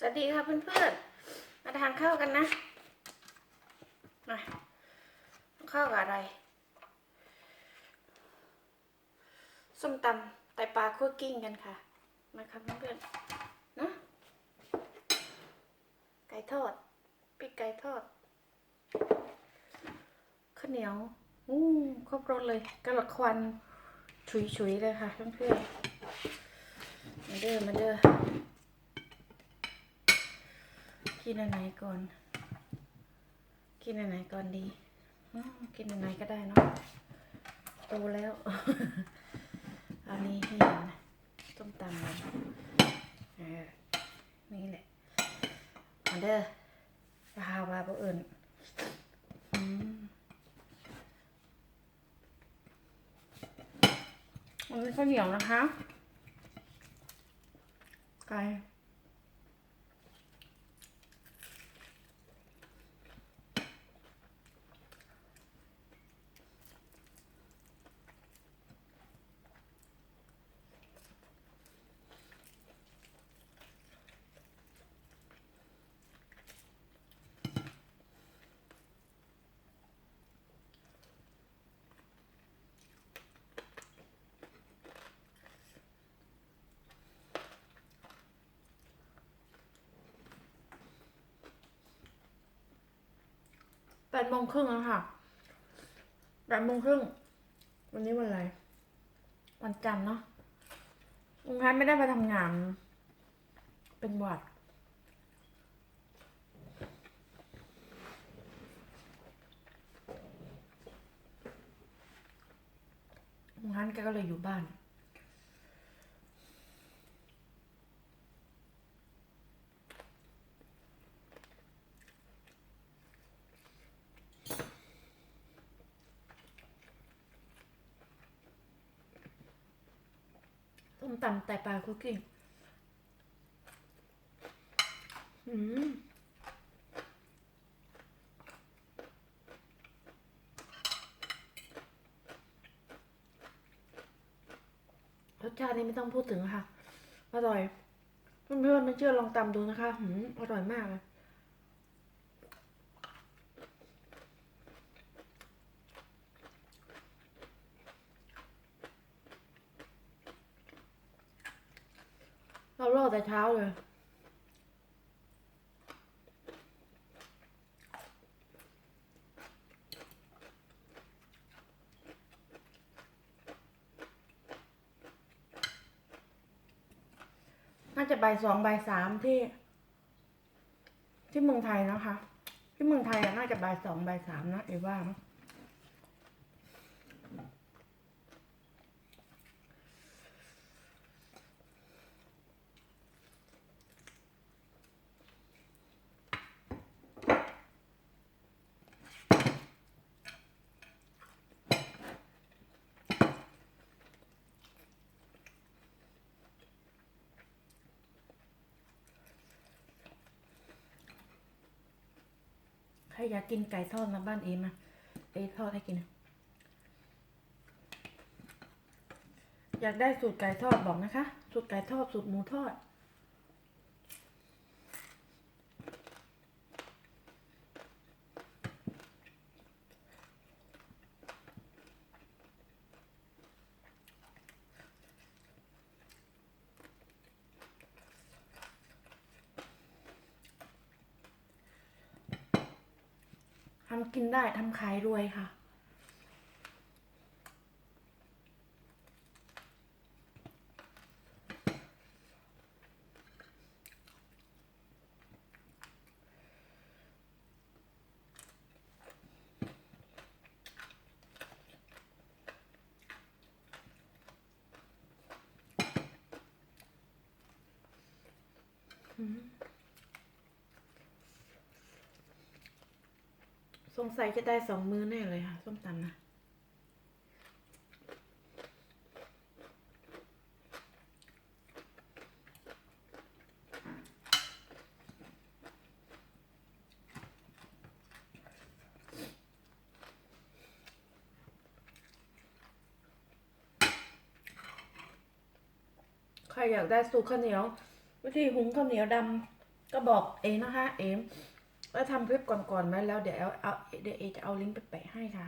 สวัสดีค่ะเพื่อนๆ มาทานข้าวกันนะ มาข้าวกับอะไร ส้มตำไตปลาคั่วกิ้งกันค่ะ มาครับเพื่อนๆ นะ ไก่ทอดปีกไก่ทอด ข้าวเหนียว อู้ครบรสเลยกระหลกควัน ฉุยๆเลยค่ะเพื่อนๆ มาเด้อมาเด้อ กินอันไหนก่อน กินอันไหนก่อนดี กินอันไหนก็ได้เนาะโตแล้ว อันนี้ให้เห็นนะต้มตำเออนี่แหละมาเดอจะหาว่าบ่เอิ่นอืมอันนี้ข้าวเหนียวนะคะไก่ แปดโมงครึ่งแล้วค่ะแปดโมงครึ่งวันนี้วันอะไร วันจันทร์เนาะลุงพันไม่ได้ไปทำงาน เป็นหวัดลุงพันแกก็เลยอยู่บ้าน ต้มตำไตปลาคุกกิ้งอืมรสชาตินี้ไม่ต้องพูดถึงค่ะ อร่อย เพื่อนๆไม่เชื่อลองตำดูนะคะ หืม อร่อยมากเลย เช้าเลย น่าจะใบสองใบสามที่ ที่เมืองไทยนะคะ ที่เมืองไทยน่าจะใบสองใบสามนะเอว่านะ รอยากกินไก่ทอดมาบ้านเอมาเอทอดให้กิน อยากได้สูตรไก่ทอดบอกนะคะ สูตรไก่ทอดสูตรหมูทอด ทำกินได้ทำขายรวยค่ะ ส งสัยจะได้สองมือแน่เลยค่ะส้มตำนะใครอยากได้สูตรข้าวเหนียว วิธีหุงข้าวเหนียวดำก็บอกเองนะคะ เอ็ม ว่าทำคลิปก่อนๆไหมแล้วเดี๋ยวเอเอาเดี๋ยวเอจะเอาลิงก์ไปแปะให้ค่ะ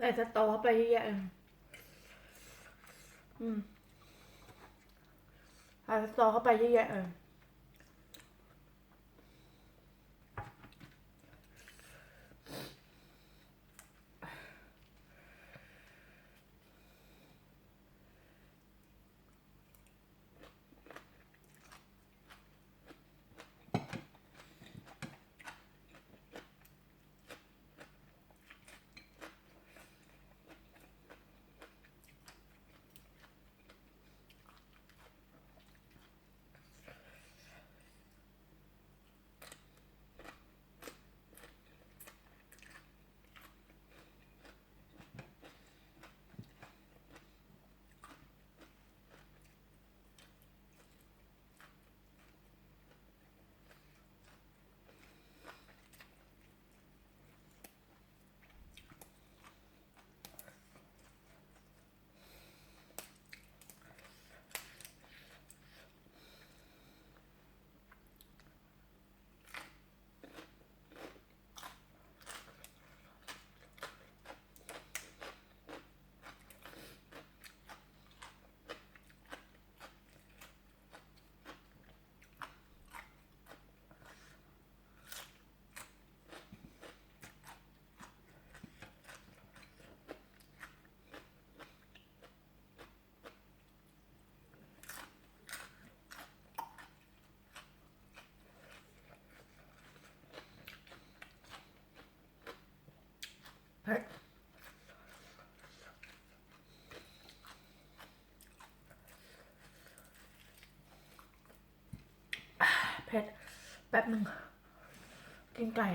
ใส่สตอเข้าไปเยอะๆอืมใส่สตอเข้าไปเยอะๆเออ เผ็ดแป๊บหนึ่งกินไก่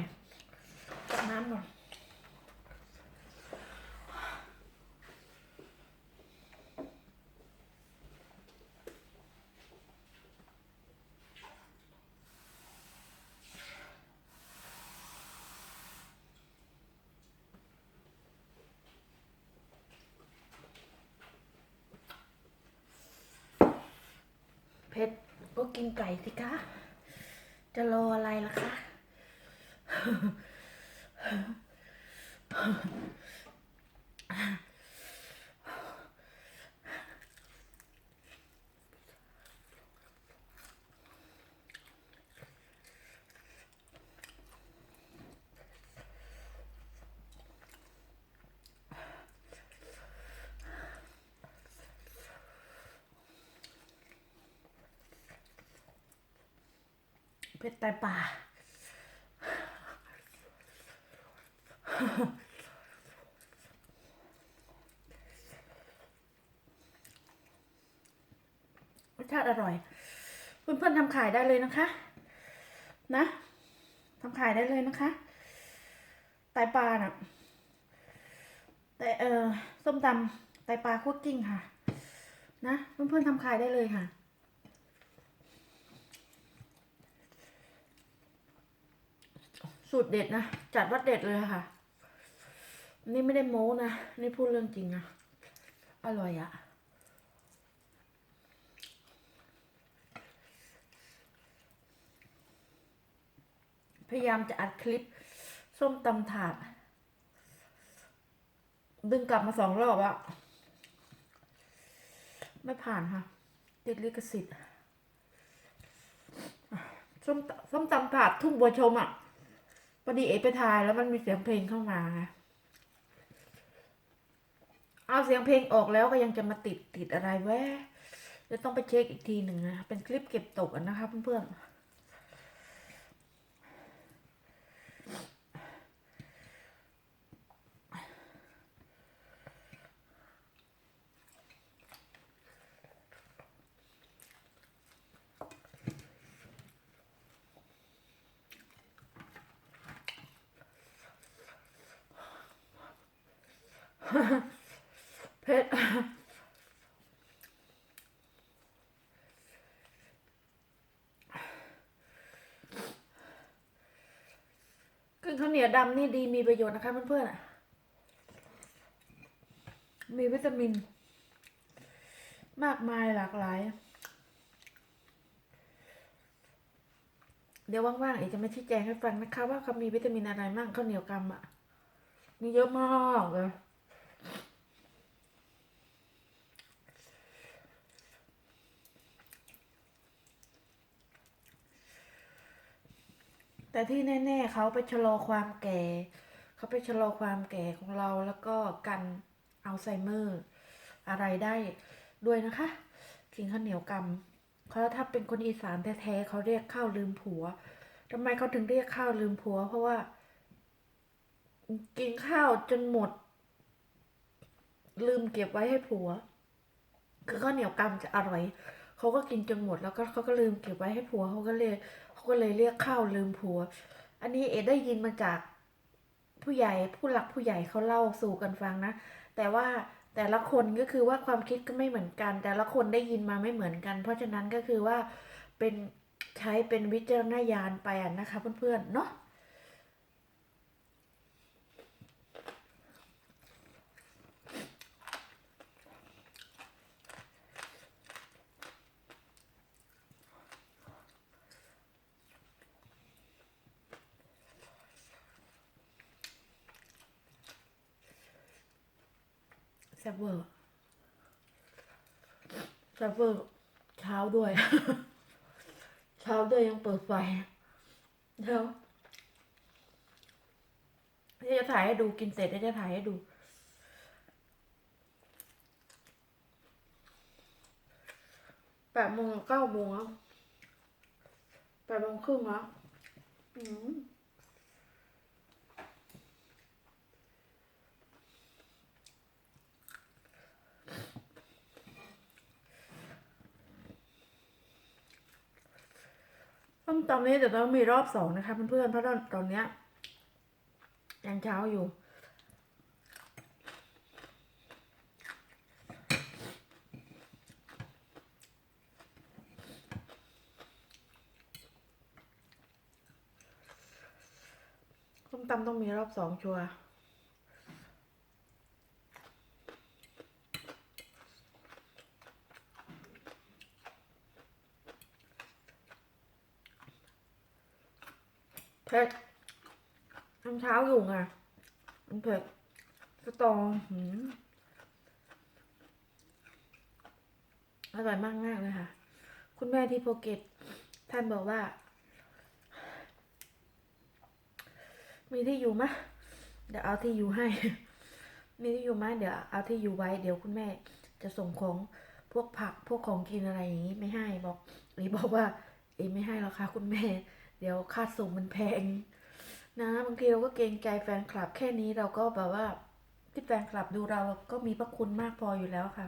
กับน้ำหน่อย เผ็ดก็กิ นไก่สิคะ จะรออะไรล่ะคะ ผ็ดไตป่า รสชาติอร่อย เพื่อนๆทำขายได้เลยนะคะ นะทำขายได้เลยนะคะไตปลาน่ะแต่เออส้มตำไตปลาคั่วกิ้งค่ะ นะ เพื่อนๆทำขายได้เลยค่ะ สูตรเด็ดนะ จัดว่าเด็ดเลยค่ะ นี่ไม่ได้โม้นะ นี่พูดเรื่องจริงนะ อร่อยอะพยายามจะอัดคลิป ส้มตำถาด ดึงกลับมาสองรอบอะไม่ผ่านค่ะติดลิขสิทธิ์ส้มส้มตำถาดทุ่งบัวชมอะ พอดีเอไปถ่ายแล้วมันมีเสียงเพลงเข้ามาเอาเสียงเพลงออกแล้วก็ยังจะมาติดติดอะไรแวะจะต้องไปเช็คอีกทีหนึ่งนะเป็นคลิปเก็บตกนะคะเพื่อนๆ เผ็ดกินข้าวเหนียวดำนี่ดีมีประโยชน์นะคะเพื่อนๆ มีวิตามิน มากมายหลากหลาย เดี๋ยวว่างๆเอกจะมาชี้แจงให้ฟังนะคะ ว่าเขามีวิตามินอะไรบ้างข้าวเหนียวกำอะมีเยอะมากเลย แต่ที่แน่ๆเขาไปชะลอความแก่ เขาไปชะลอความแก่ของเราแล้วก็กันอัลไซเมอร์อะไรได้ด้วยนะคะกินข้าวเหนียวกำเขาถ้าเป็นคนอีสานแท้ๆเขาเรียกข้าวลืมผัวทำไมเขาถึงเรียกข้าวลืมผัว เพราะว่า กินข้าวจนหมด ลืมเก็บไว้ให้ผัว คือข้าวเหนียวกำจะอร่อยเขาก็กินจนหมดแล้วก็เขาก็ลืมเก็บไว้ให้ผัวเขาก็เลย ก็เลยเรียกข้าวลืมผัว อันนี้เอได้ยินมาจากผู้ใหญ่ผู้หลักผู้ใหญ่เขาเล่าสู่กันฟังนะ แต่ว่าแต่ละคนก็คือว่าความคิดก็ไม่เหมือนกัน แต่ละคนได้ยินมาไม่เหมือนกัน เพราะฉะนั้นก็คือว่าเป็นใช้เป็นวิจารณญาณไปอะนะคะเพื่อนๆเนาะ ซ่บเวอร์แซ่บเวอร์เช้าด้วย เช้าด้วยยังเปิดไฟเดี๋ยวจะถ่ายให้ดูกินเสร็จเดี๋ยวจะถ่ายให้ดูแปดโมงเก้าโมงแล้วแปดโมงครึ่งแล้วอืม ต้มตำนี้เดี๋ยวต้องมีรอบสองนะคะเพื่อนๆเพราะตอนตอนเนี้ยยังเช้าอยู่ต้มตำต้องมีรอบสองชัวร์ เผ็ดน้ำเช้าอยู่ไงมันเผ็ดสตอหืมอร่อยมากมากเลยค่ะ คุณแม่ที่โปเกตท่านบอกว่า มีที่อยู่ไหมะ เดี๋ยวเอาที่อยู่ให้ มีที่อยู่ไหมเดี๋ยวเอาที่อยู่ไว้ เดี๋ยวคุณแม่จะส่งของพวกผักพวกของกินอะไรอย่างนี้ไม่ให้บอกอีบอกว่าอีไม่ให้หรอกค่ะ คุณแม่ เดี๋ยวค่าส่งมันแพง นะบางทีเราก็เกรงใจแฟนคลับแค่นี้เราก็แบบว่า ที่แฟนคลับดูเราก็มีพระคุณมากพออยู่แล้วค่ะ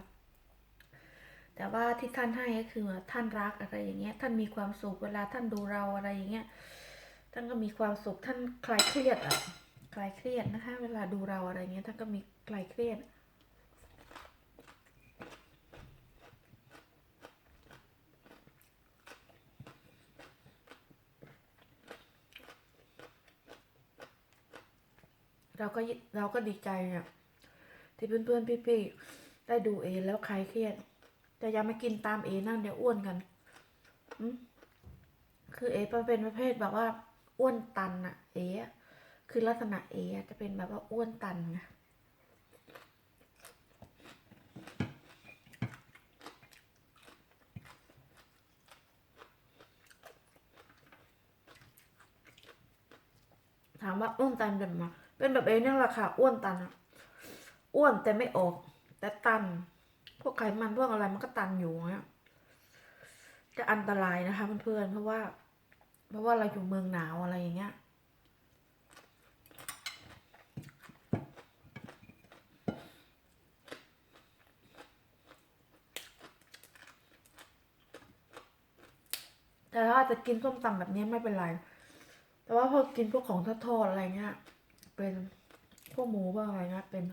แต่ว่าที่ท่านให้ก็คือท่านรักอะไรอย่างเงี้ย ท่านมีความสุขเวลาท่านดูเราอะไรอย่างเงี้ยท่านก็มีความสุขท่านคลายเครียดอะคลายเครียดนะคะ เวลาดูเราอะไรเงี้ยท่านก็มีคลายเครียด เราก็เราก็ดีใจเนี่ยที่เพื่อนๆพี่ๆได้ดูเอแล้วคลายเครียด แต่อย่ามากินตามเอนั่นเดี๋ยวอ้วนกันอืมคือเอเป็นประเภทแบบว่าอ้วนตันอะเอคือลักษณะเอจะเป็นแบบว่าอ้วนตันไงถามว่าอ้วนตันเป็นม เป็นแบบเอเนี่ยแหละค่ะ อ้วนตันอะอ้วนแต่ไม่ออก แต่ตัน พวกไขมันพวกอะไรมันก็ตันอยู่เนี่ยจะอันตรายนะคะเพื่อนๆเพราะว่า เพราะว่าเราอยู่เมืองหนาวอะไรอย่างเงี้ยแต่ถ้าจะกินส้มตำแบบนี้ไม่เป็นไร แต่ว่าพอกินพวกของทอดๆอะไรเงี้ย เป็นพวกหมูพวกอะไรเงี้ยเป็น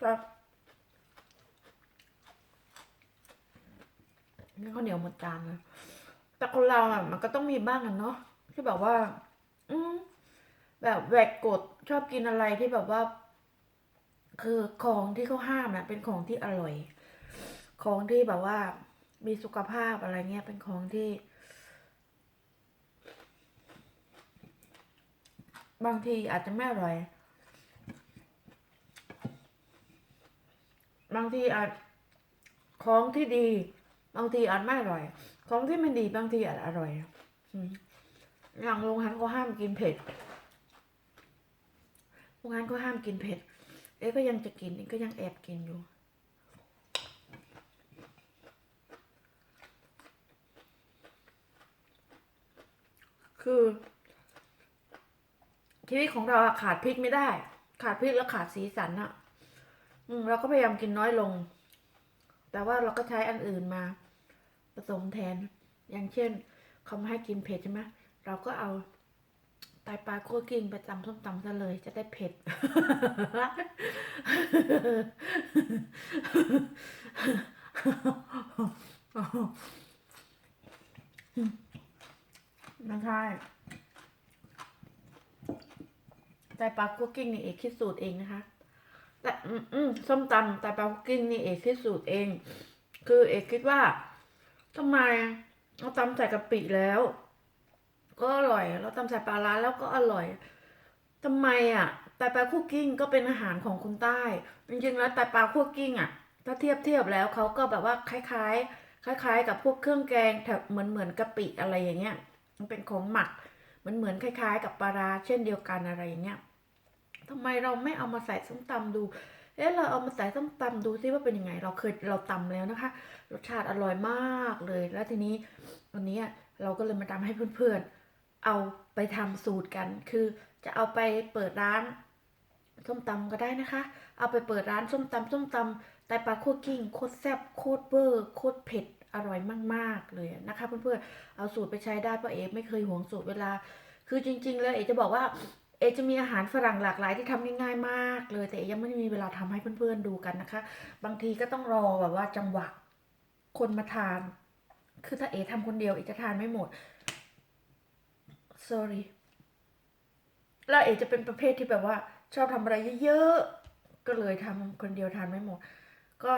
ครับนี่ข้าวเหนียวหมดจานเลยแต่คนเราอะ มันก็ต้องมีบ้างอะเนาะที่แบบว่า อืมแบบแหวกกฎชอบกินอะไรที่แบบว่า คือของที่เขาห้ามน่ะเป็นของที่อร่อย ของที่แบบว่า มีสุขภาพอะไรเงี้ยเป็นของที่ บางทีอาจจะไม่อร่อย บางทีอาจของที่ดี บางทีอาจไม่อร่อย ของที่ไม่ดีบางทีอาจอร่อยอย่างโรงงานก็ห้ามกินเผ็ดโรงงานก็ห้ามกินเผ็ด เอ๊ก็ยังจะกินก็ยังแอบกินอยู่คือ ชีวิตของเราขาดพริกไม่ได้ ขาดพริกแล้วขาดสีสันอะอืมเราก็พยายามกินน้อยลง แต่ว่าเราก็ใช้อันอื่นมาผสมแทน อย่างเช่นเขาไม่ให้กินเผ็ดใช่ไหมเราก็เอาไตปลาคั่วกลิ้งไปตำส้มตำซะเลยจะได้เผ็ด ไม่ใช่ไตปลาคั่วกิ้งนี่เอกคิดสูตรเองนะคะแต่อืมส้มตำไตปลาคั่วกิ้งนี่เอกคิดสูตรเอง คือเอกคิดว่าทำไมเราตำใส่กะปิแล้ว ก็อร่อย เราตำใส่ปลาร้าแล้วก็อร่อยทำไมอะไตปลาคั่วกิ้งก็เป็นอาหารของคนใต้ จริงๆแล้วไตปลาคั่วกิ้งอะ ถ้าเทียบเทียบแล้วเขาก็แบบว่าคล้าย ๆคล้ายๆ กับพวกเครื่องแกงแถบเหมือนเหมือนกะปิอะไรอย่างเงี้ย มันเป็นของหมัก มันเหมือนคล้าย ๆ กับปลาร้าเช่นเดียวกันอะไรอย่างเงี้ย ทำไมเราไม่เอามาใส่ส้มตำดู เอ๊ะเราเอามาใส่ส้มตำดูซิว่าเป็นยังไง เราเคยเราตำแล้วนะคะ รสชาติอร่อยมากเลย แล้วทีนี้วันนี้เราก็เลยมาทำให้เพื่อนๆ เอาไปทำสูตรกัน คือจะเอาไปเปิดร้านส้มตำก็ได้นะคะ เอาไปเปิดร้านส้มตำส้มตำไตปลาคั่วกิ้งโคตรแซ่บโคตรเบอร์โคตรเผ็ดอร่อยมาก ๆ เลยนะคะเพื่อนๆ เอาสูตรไปใช้ได้เพราะเอกไม่เคยหวงสูตรเวลา คือจริง ๆ แล้วเอกจะบอกว่า เอจะมีอาหารฝรั่งหลากหลายที่ทำง่ายๆมากเลย แต่เอยังไม่มีเวลาทำให้เพื่อนๆดูกันนะคะ บางทีก็ต้องรอแบบว่าจังหวะคนมาทาน คือถ้าเอทำคนเดียวเอกจะทานไม่หมด sorry แล้วเอจะเป็นประเภทที่แบบว่า ชอบทำอะไรเยอะๆ ก็เลยทำคนเดียวทานไม่หมด ก็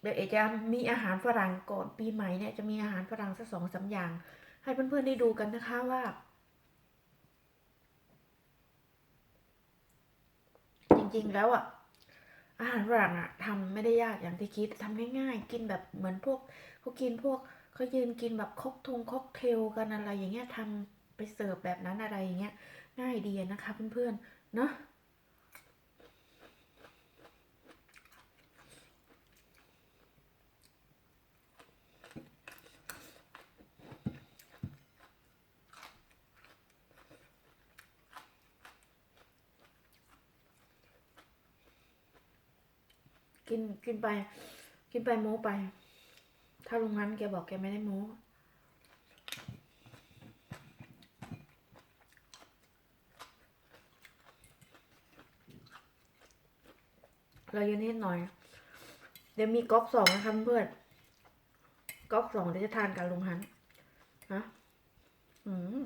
เดี๋ยวเอจะมีอาหารฝรั่งก่อนปีใหม่เนี่ยจะมีอาหารฝรั่งสักสองสามอย่าง ให้เพื่อนๆได้ดูกันนะคะว่า จริงแล้วอะอาหารฝรั่งอะทำไม่ได้ยากอย่างที่คิดทำง่ายๆ กินแบบเหมือนพวกเขากินพวกเขายืนกินแบบค็อกทงค็อกเทลกันอะไรอย่างเงี้ยทำไปเสิร์ฟแบบนั้นอะไรอย่างเงี้ยง่ายดีนะคะเพื่อนๆเนาะ กินกินไป กินไปโม้ไป ถ้าลุงนั้นแกบอกแกไม่ได้โม้เราอยู่นิดหน่อย เดี๋ยวมีก๊อกสองนะคะเพื่อนก๊อกสองเดี๋ยวจะทานกับลุงฮันฮะอืม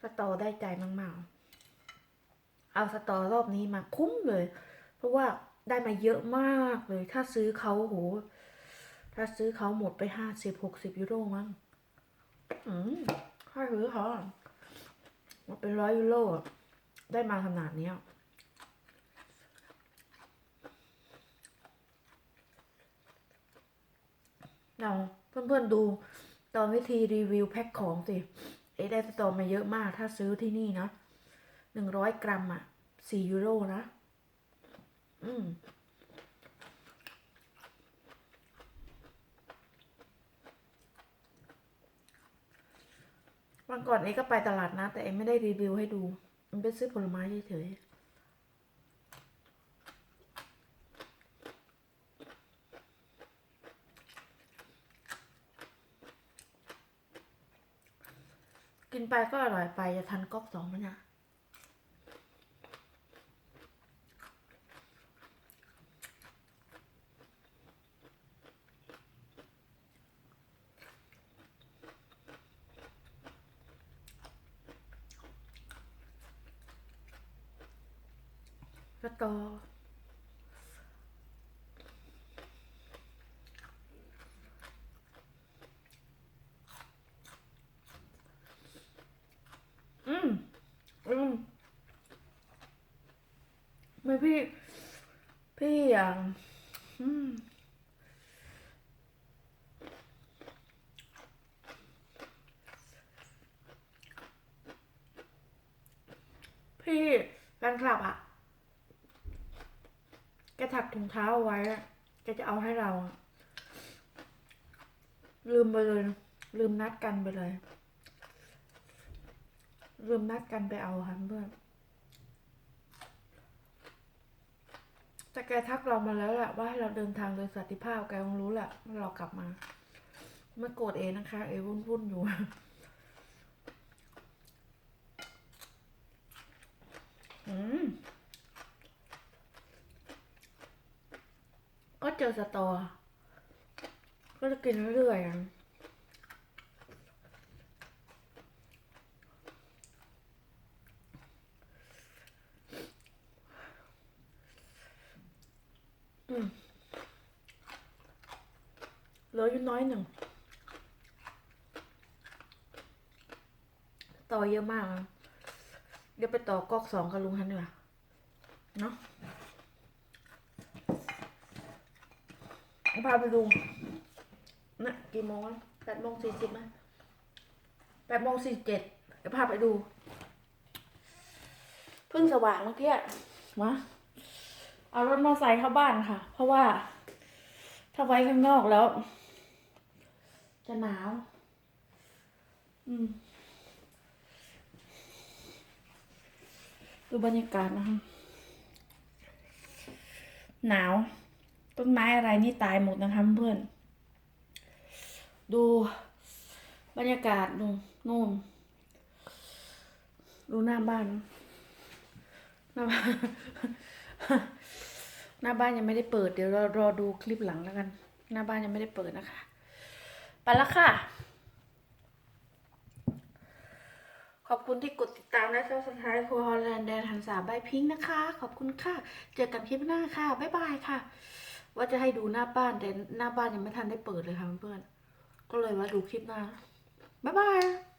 สตอได้ใจมากๆ เอาสตอรอบนี้มาคุ้มเลย เพราะว่า ได้มาเยอะมากเลย ถ้าซื้อเขาโห ถ้าซื้อเขาหมดไปห้าสิบหกสิบยูโรมั้งอืมถ้าซื้อเขาอะหมดเป็นร้อยยูโรอะได้มาขนาดเนี้ยเราเพื่อนๆดูตอนวิธีรีวิวแพ็คของสิ เอได้สตอมาเยอะมากถ้าซื้อที่นี่นะหนึ่งร้อยกรัมอะสี่ยูโรนะ อืมวันก่อนเอก็ไปตลาดนะ แต่เอไม่ได้รีวิวให้ดู มันไปซื้อผลไม้เฉยๆกินไปก็อร่อยไปจะทันก๊อกสองมั้ยเนี่ยสตอ อืม อืมไม่พี่ พี่อย่างอืม พี่ แฟนคลับอะแกถักถุงเท้าเอาไว้แกจะเอาให้เรา ลืมไปเลย ลืมนัดกันไปเลย ลืมนัดกันไปเอาค่ะเพื่อนแต่แกทักเรามาแล้วแหละว่าให้เราเดินทางโดยสันติภาพแกคงรู้แหละว่าเรากลับมา ไม่โกรธเองนะคะ เอวุ่นวุ่นๆอยู่ อืม ก็เจอสตอ ก็จะกินเรื่อยๆเหลืออยู่น้อยหนึ่ง ต่อเยอะมากอะ ดี๋ยวไปต่อก๊อกสองกับลุงฮันดีกว่าเนาะพาไปดูนะกี่โมงแล้วแปดโมงสี่สิบไหมแปดโมงสี่เจ็ดเดี๋ยวพาไปดู เพิ่งสว่างเมื่อกี้อะมาเอารถมอเตอร์ไซค์เข้าบ้านค่ะ เพราะว่า ถ้าไว้ข้างนอกแล้ว จะหนาว อืม ดูบรรยากาศนะคะ หนาว ต้นไม้อะไรนี่ตายหมดนะคะเพื่อน ดูบรรยากาศดูนู่นดูหน้าบ้านหน้าบ้านหน้าบ้านยังไม่ได้เปิดเดี๋ยวรารอดูคลิปหลังแล้วกัน หน้าบ้านยังไม่ได้เปิดนะคะ ไปแล้วค่ะ ข อบคุณที่กดติดตามและซับสไครต์ครัวฮอลแลนด์แดนหันสาใบายพิงค์นะคะ ขอบคุณค่ะ เจอกันคลิปหน้าค่ะ บ๊ายบายค่ะ ว่าจะให้ดูหน้าบ้านแต่หน้าบ้านยังไม่ทันได้เปิดเลยค่ะเพื่อนๆก็เลยว่าดูคลิปหน้า บ๊ายบาย